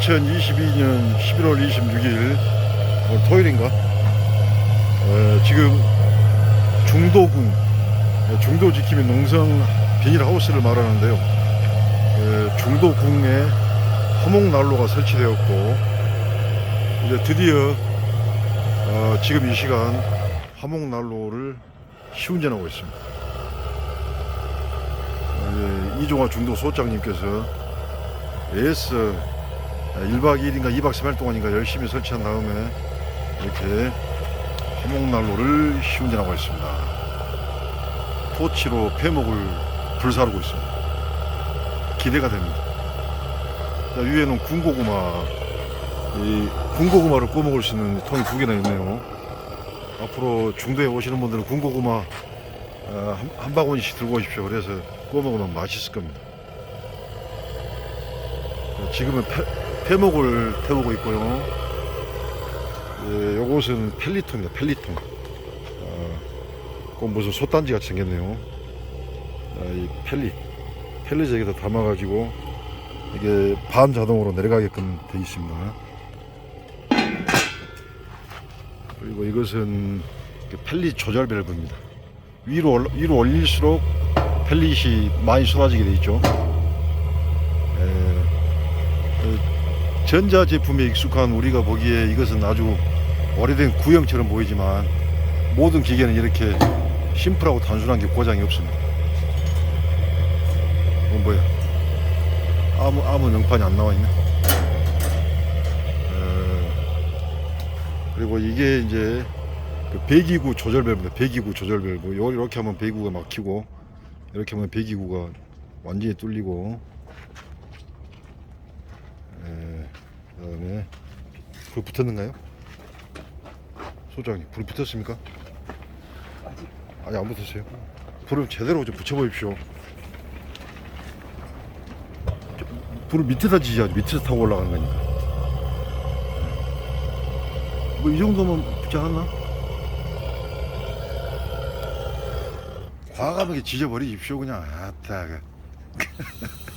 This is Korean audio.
2022년 11월 26일 오늘 토요일인가? 어, 지금 중도군 어, 중도 지킴이 농성 비닐하우스를 말하는데요. 어, 중도궁에 화목난로가 설치되었고 이제 드디어 어, 지금 이 시간 화목난로를 시운전하고 있습니다. 이종화 중도 소장님께서 AS 1박 2일인가 2박 3일 동안인가 열심히 설치한 다음에 이렇게 화목난로를 시운전하고 있습니다. 토치로 폐목을 불사르고 있습니다. 기대가 됩니다. 자, 위에는 군고구마, 이 군고구마를 구워 먹을 수 있는 통이 두 개나 있네요. 앞으로 중도에 오시는 분들은 군고구마 어, 한, 한 바구니씩 들고 오십시오. 그래서 구워 먹으면 맛있을 겁니다. 자, 지금은 폐, 폐목을 태우고 있고요. 예, 요것은 펠리통입니다. 펠리통. 어, 꼭 무슨 솥단지 같이 생겼네요. 아, 이 펠릿. 펠릿에다 담아가지고 이게 반자동으로 내려가게끔 되어 있습니다. 그리고 이것은 그 펠릿 조절 밸브입니다. 위로, 위로 올릴수록 펠릿이 많이 쏟아지게 되어 있죠. 에, 그 전자 제품에 익숙한 우리가 보기에 이것은 아주 오래된 구형처럼 보이지만 모든 기계는 이렇게 심플하고 단순한 게 고장이 없습니다. 어, 뭐야? 아무 아무 명판이 안 나와 있네. 어, 그리고 이게 이제 그 배기구 조절 밸브입니다. 배기구 조절 밸브. 요 이렇게 하면 배기구가 막히고 이렇게 하면 배기구가 완전히 뚫리고. 예, 그 다음에 불 붙었는가요? 소장님 불 붙었습니까? 아직 안 붙었어요. 불을 제대로 좀 붙여보십시오. 불을 밑에다 지져야지 밑에서 타고 올라가는 거니까. 뭐 이 정도면 붙지 않았나? 과감하게 지져버리십시오 그냥 아따 그.